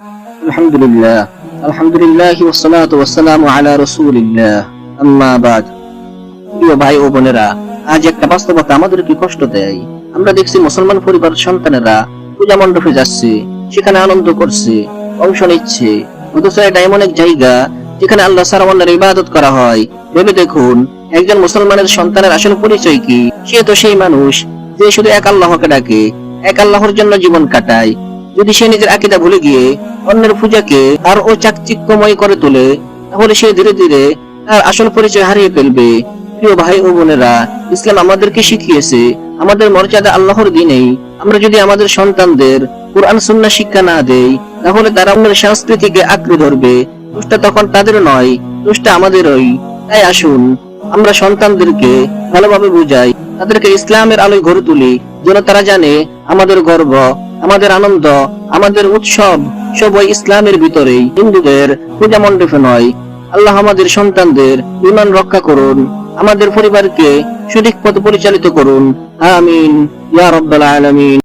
আলহামদুলিল্লাহ। আলহামদুলিল্লাহ ওয়াসসালাতু ওয়াসসালামু আলা রাসূলিল্লাহ। আম্মা বাদ। প্রিয় ভাই ও বোনেরা, আজ একটা বাস্তবতা আমাদেরকে কষ্ট দেয়। আমরা দেখছি মুসলমান পরিবার সন্তানেরা পূজা মণ্ডপে যাচ্ছে, সেখানে আনন্দ করছে, অংশ নিচ্ছে। অথচ এটা এমন এক জায়গা যেখানে আল্লাহ সারামান্নার ইবাদত করা হয়। ভেবে দেখুন, একজন মুসলমানের সন্তানের আসল পরিচয় কি? সে তো সেই মানুষ যে শুধু এক আল্লাহকে ডাকে, এক আল্লাহর জন্য জীবন কাটায়। যদি সে নিজের আকিদা ভুলে গিয়ে অন্যের পূজাকে আর ও চাকচিক্যময় করে তোলে, তাহলে সে ধীরে ধীরে তার আসল পরিচয় হারিয়ে ফেলবে। প্রিয় ভাই ও বোনেরা, ইসলাম আমাদেরকে শিখিয়েছে, আমাদের মর্যাদা আল্লাহর দিনেই। আমরা যদি আমাদের সন্তানদের কোরআন, সুন্নাহ শিক্ষা না দেই, তাহলে তারা অন্যের সংস্কৃতিকে আঁকড়ে ধরবে। দোষটা তখন তাদের নয়, দোষটা আমাদেরই। তাই আসুন, আমরা সন্তানদেরকে ভালোভাবে বুঝাই, তাদেরকে ইসলামের আলোয় গড়ে তুলি, যেন তারা জানে আমাদের গর্ব আমাদের আনন্দ, আমাদের উৎসব, সবই ইসলামের ভিতরেই। হিন্দুদের পূজা মণ্ডপে নয়। আল্লাহ আমাদের সন্তানদের ইমান রক্ষা করুন। আমাদের পরিবারকে সঠিক পথে পরিচালিত করুন। আমিন। ইয়া রব্বাল আলামিন।